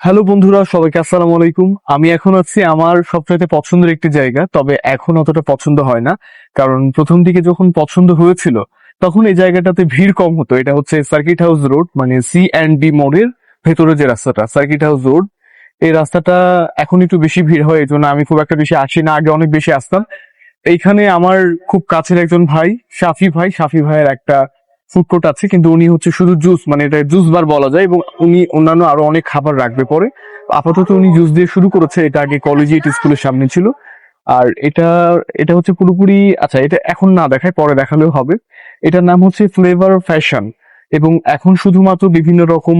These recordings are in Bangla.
হ্যালো বন্ধুরা, সবাইকে আসসালামু আলাইকুম। আমি এখন আছি আমার সবচাইতে পছন্দের একটি জায়গা, তবে এখন অতটা পছন্দ হয় না। কারণ প্রথম দিকে যখন পছন্দ হয়েছিল, তখন এই জায়গাটাতে ভিড় কম হতো। এটা হচ্ছে সার্কিট হাউস রোড মানে সি অ্যান্ড ডি মোড়ের ভেতরে যে রাস্তাটা, সার্কিট হাউস রোড। এই রাস্তাটা এখন একটু বেশি ভিড় হয় এই জন্য আমি খুব একটা বেশি আসি না, আগে অনেক বেশি আসতাম। এইখানে আমার খুব কাছের একজন ভাই শাফি ভাই। শাফি ভাইয়ের একটা ফুড কোর্ট আছে, কিন্তু উনি হচ্ছে শুধু জুস মানে এটা জুস বার বলা যায়, এবং উনি অন্যান্য আরও অনেক খাবার রাখবে পরে। আপাতত উনি জুস দিয়ে শুরু করেছে, এটা আগে কলেজিয়েট স্কুলের সামনে ছিল। আর এটা এটা হচ্ছে পুরোপুরি আচ্ছা এটা এখন না দেখায়, পরে দেখালেও হবে। এটার নাম হচ্ছে ফ্লেভার ফ্যাশন এবং এখন শুধুমাত্র বিভিন্ন রকম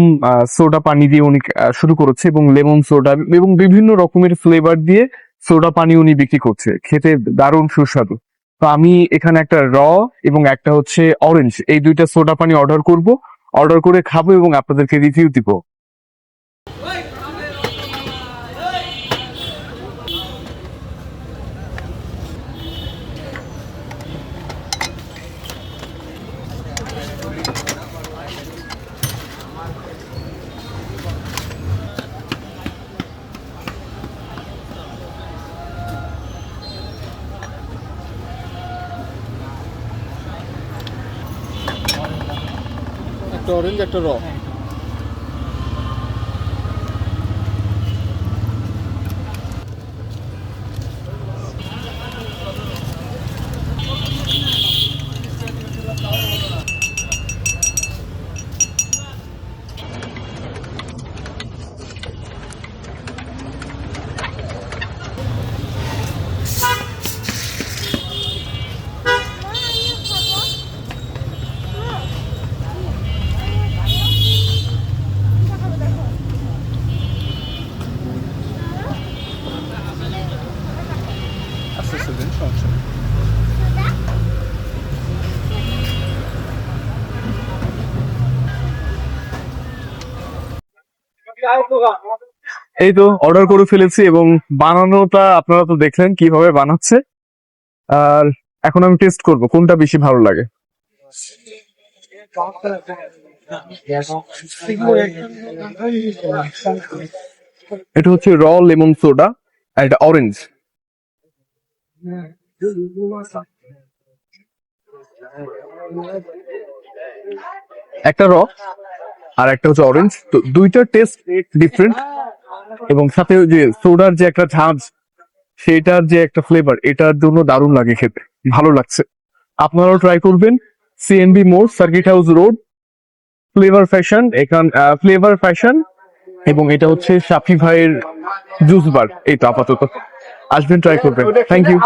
সোডা পানি দিয়ে উনি শুরু করেছে, এবং লেমন সোডা এবং বিভিন্ন রকমের ফ্লেভার দিয়ে সোডা পানি উনি বিক্রি করছে। খেতে দারুণ সুস্বাদু। তো আমি এখানে একটা র এবং একটা হচ্ছে অরেঞ্জ এই দুইটা সোডা পানি অর্ডার করব অর্ডার করে খাব এবং আপনাদেরকে রিভিউ দিব। একটা অরেঞ্জ একটা র আস্তে দিন সমস্যা। এই তো অর্ডার করে ফেলেছি এবং বানানোটা আপনারা তো দেখলেন কীভাবে বানাচ্ছে। আর এখন আমি টেস্ট করব, কোনটা বেশি ভালো লাগে। এটা হচ্ছে র লেমন সোডা আর এটা অরেঞ্জ একটা র আর একটা হচ্ছে অরেঞ্জ তো দুইটার টেস্ট ডিফারেন্ট এবং সাথে ওই যে সোডার যে একটা ঝাঁজ সেটার যে একটা ফ্লেভার এটার জন্য দারুণ লাগে খেতে, ভালো লাগছে। আপনারাও ট্রাই করবেন সিএনবি মোড় circuit house road flavour fashion এখান ফ্লেভার ফ্যাশন এবং এটা হচ্ছে শাফি ভাইয়ের জুস বার এই তো আপাতত। আসবেন ট্রাই করবেন। Thank you